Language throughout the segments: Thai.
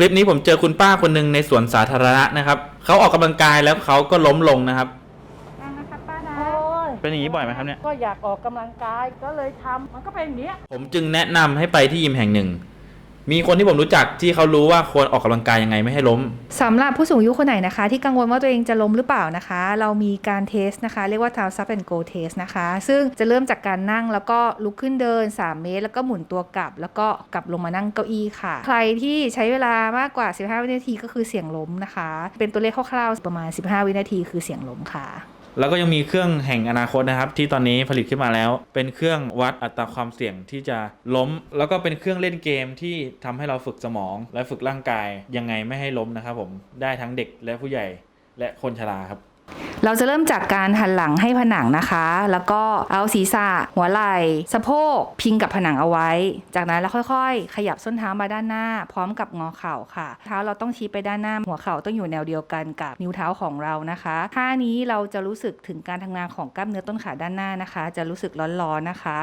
คลิปนี้ผมเจอคุณป้าคนหนึ่งในสวนสาธารณะนะครับเขาออกกำลังกายแล้วเขาก็ล้มลงนะครับนั่งนะครับป้านะ โอ้ยเป็นอย่างนี้บ่อยไหมครับเนี่ย ก็อยากออกกำลังกายก็เลยทำมันก็เป็นอย่างเนี้ย ผมจึงแนะนำให้ไปที่ยิมแห่งหนึ่ง มีคนที่ผมรู้จักที่เขารู้ว่าควรออกกำลังกายยังไงไม่ให้ล้มสำหรับผู้สูงอายุคนไหนนะคะ ที่กังวลว่าตัวเองจะล้มหรือเปล่านะคะ เรามีการเทสนะคะ เรียกว่า t o w Up and Go Test นะคะ ซึ่งจะเริ่มจากการนั่งแล้วก็ลุกขึ้นเดิน 3 เมตร แล้วก็หมุนตัวกลับ แล้วก็กลับลงมานั่งเก้าอี้ค่ะ ใครที่ใช้เวลามากกว่า 15 วินาทีก็คือเสี่ยงล้มนะคะ เป็นตัวเลขคร่าวๆประมาณ 15 วินาทีคือเสี่ยงล้มค่ะ แล้วก็ยังมีเครื่องแห่งอนาคตนะครับ ที่ตอนนี้ผลิตขึ้นมาแล้ว เป็นเครื่องวัดอัตราความเสี่ยงที่จะล้ม แล้วก็เป็นเครื่องเล่นเกมที่ทำให้เราฝึกสมอง และฝึกร่างกายยังไงไม่ให้ล้มนะครับผมได้ทั้งเด็กและผู้ใหญ่และคนชราครับเราจะเริ่มจากการหันหลังให้ผนังนะคะ แล้วก็เอาศีรษะ หัวไหล่ สะโพก พิงกับผนังเอาไว้ จากนั้นเราค่อยๆ ขยับส้นเท้ามาด้านหน้า พร้อมกับงอเข่าค่ะ เท้าเราต้องชี้ไปด้านหน้า หัวเข่าต้องอยู่แนวเดียวกันกับนิ้วเท้าของเรานะคะท่านี้เราจะรู้สึกถึงการทำงานของกล้ามเนื้อต้นขาด้านหน้านะคะ จะรู้สึกร้อนๆนะคะ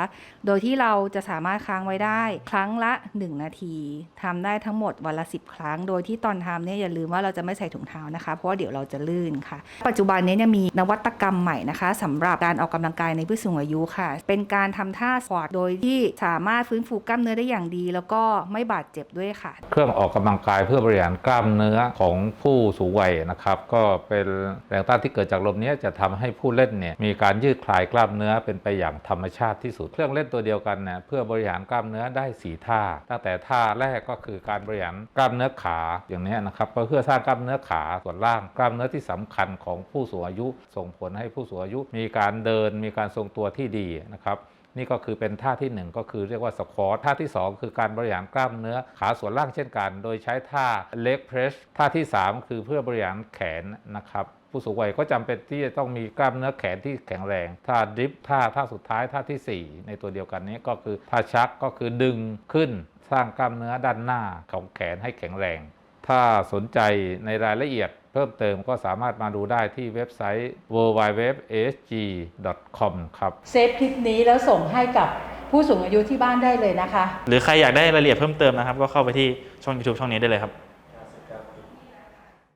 โดยที่เราจะสามารถค้างไว้ได้ ครั้งละ 1 นาทีทำได้ทั้งหมดวันละ 10 ครั้ง โดยที่ตอนทำเนี่ยอย่าลืมว่าเราจะไม่ใส่ถุงเท้านะคะ เพราะว่าเดี๋ยวเราจะลื่นค่ะ ปัจจุบันนี้เนี่ยมีนวัตกรรมใหม่นะคะสำหรับการออกกำลังกายในผู้สูงอายุค่ะ เป็นการทำท่าสควอตโดยที่สามารถฟื้นฟูกล้ามเนื้อได้อย่างดี แล้วก็ไม่บาดเจ็บด้วยค่ะ เครื่องออกกำลังกายเพื่อบริหารกล้ามเนื้อของผู้สูงวัยนะครับก็เป็นแรงต้านที่เกิดจากลมนี้จะทำให้ผู้เล่นเนี่ยมีการยืดคลายกล้ามเนื้อเป็นไปอย่างธรรมชาติที่สุด เครื่องเล่นตัวเดียวกันเนี่ยเพื่อบริหารกล้ามเนื้อได้สีท่า ตั้งแต่ท่าแรกก็คือการบริหารกล้ามเนื้อขาอย่างนี้นะครับก็เพื่อสร้างกล้ามเนื้อขาส่วนล่างกล้ามเนื้อที่สำคัญของผู้สูงอายุส่งผลให้ผู้สูงอายุ มีการเดินมีการทรงตัวที่ดีนะครับนี่ก็คือเป็นท่าที่ 1 ก็คือเรียกว่าสควอตท่าที่ 2 คือการบริหารกล้ามเนื้อขาส่วนล่างเช่นกัน โดยใช้ท่าเล็กเพรสท่าที่ 3 คือเพื่อบริหารแขนนะครับผู้สูงวัยก็จำเป็นที่จะต้องมีกล้ามเนื้อแขนที่แข็งแรงท่าดริฟท่าท่าสุดท้ายท่าทีสี่ 4 ในตัวเดียวกันนี้ก็คือท่าชักก็คือดึงขึ้น สร้างกล้ามเนื้อด้านหน้าของแขนให้แข็งแรง ถ้าสนใจในรายละเอียด เพิ่มเติมก็สามารถมาดูได้ที่เว็บไซต์ www.asg.com ครับ เซฟคลิปนี้แล้วส่งให้กับผู้สูงอายุที่บ้านได้เลยนะคะ หรือใครอยากได้รายละเอียดเพิ่มเติมนะครับ ก็เข้าไปที่ช่อง YouTube ช่องนี้ได้เลยครับ